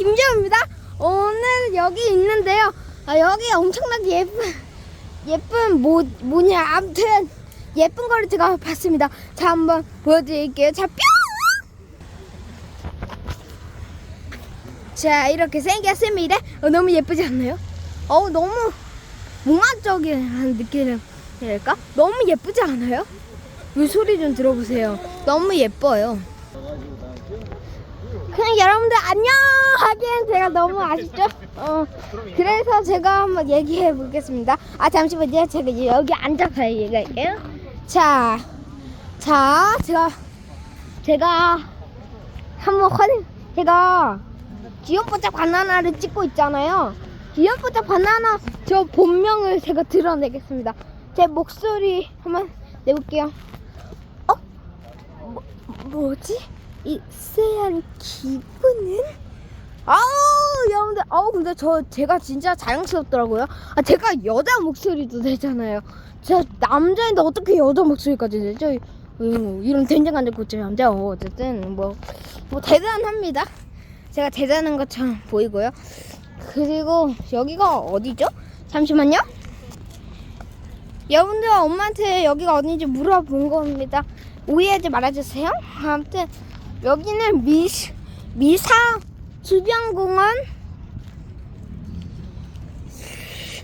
김재호입니다. 오늘 여기 있는데요. 아, 여기 엄청나게 예쁜 예쁜 뭐 뭐냐 아무튼 예쁜 거를 제가 봤습니다. 자 한번 보여드릴게요. 자 뿅. 자 이렇게 생겼습니다. 어, 너무 예쁘지 않나요? 어우 너무 몽환적인 느낌이랄까? 너무 예쁘지 않아요? 이 소리 좀 들어보세요. 너무 예뻐요. 그냥 여러분들 안녕 하기엔 제가 너무 아쉽죠? 어 그래서 제가 한번 얘기해 보겠습니다. 아 잠시만요. 제가 이제 여기 앉아서 얘기할게요. 자, 자 제가 제가 한번 확인 제가 귀염뽀짝 바나나를 찍고 있잖아요. 귀염뽀짝 바나나 저 본명을 제가 드러내겠습니다. 제 목소리 한번 내볼게요. 어? 뭐, 뭐지? 이 쎄한 기분은? 아우 여러분들 아우 근데 저 제가 진짜 자랑스럽더라고요. 아 제가 여자 목소리도 되잖아요. 제가 남자인데 어떻게 여자 목소리까지 되죠? 음, 이런 된장간장 고추 남자 어, 어쨌든 뭐 뭐 대단합니다. 제가 대단한 것처럼 보이고요. 그리고 여기가 어디죠? 잠시만요. 여러분들 엄마한테 여기가 어딘지 물어본 겁니다. 오해하지 말아주세요. 아무튼 여기는 미 미사 주변공원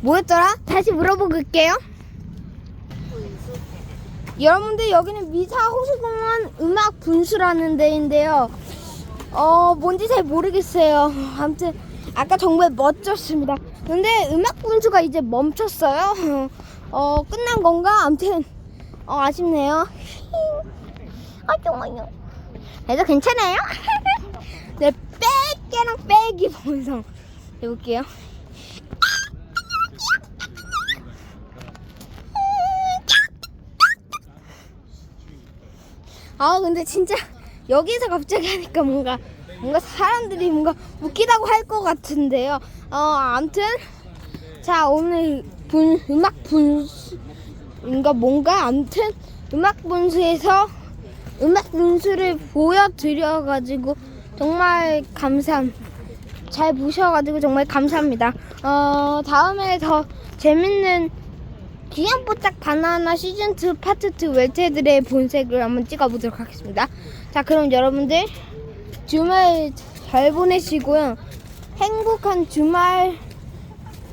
뭐였더라? 다시 물어볼게요. 여러분들 여기는 미사 호수공원 음악 분수라는 데인데요. 어 뭔지 잘 모르겠어요. 아무튼 아까 정말 멋졌습니다. 근데 음악 분수가 이제 멈췄어요. 어 끝난 건가? 아무튼 어 아쉽네요. 아 정말요. 그래도 괜찮아요. 네 빼기랑 빼기 본성 해볼게요. 아 근데 진짜 여기서 갑자기 하니까 뭔가 뭔가 사람들이 뭔가 웃기다고 할 것 같은데요. 어 아무튼 자 오늘 분 음악 분수 뭔가 뭔가 아무튼 음악 분수에서 음악 분수를 보여드려 가지고 정말 감사함. 잘 보셔가지고 정말 감사합니다. 어 다음에 더 재밌는 귀염뽀짝 바나나 시즌2 파트2 웰테들의 본색을 한번 찍어보도록 하겠습니다. 자, 그럼 여러분들 주말 잘 보내시고요. 행복한 주말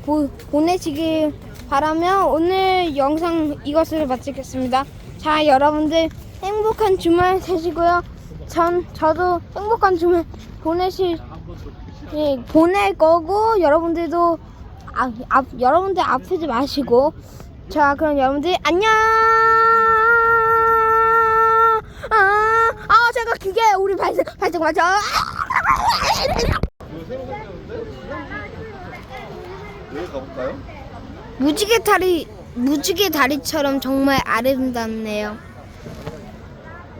보, 보내시길 바라며 오늘 영상 이것을 마치겠습니다. 자, 여러분들 행복한 주말 되시고요. 전, 저도 행복한 주말 보내실, 예, 보낼 거고, 여러분들도 아, 아, 여러분들 아프지 마시고 자 그럼 여러분들 안녕 아, 아 제가 그게 우리 발성 발성 맞아 여기 가볼까요? 무지개 다리 무지개 다리처럼 정말 아름답네요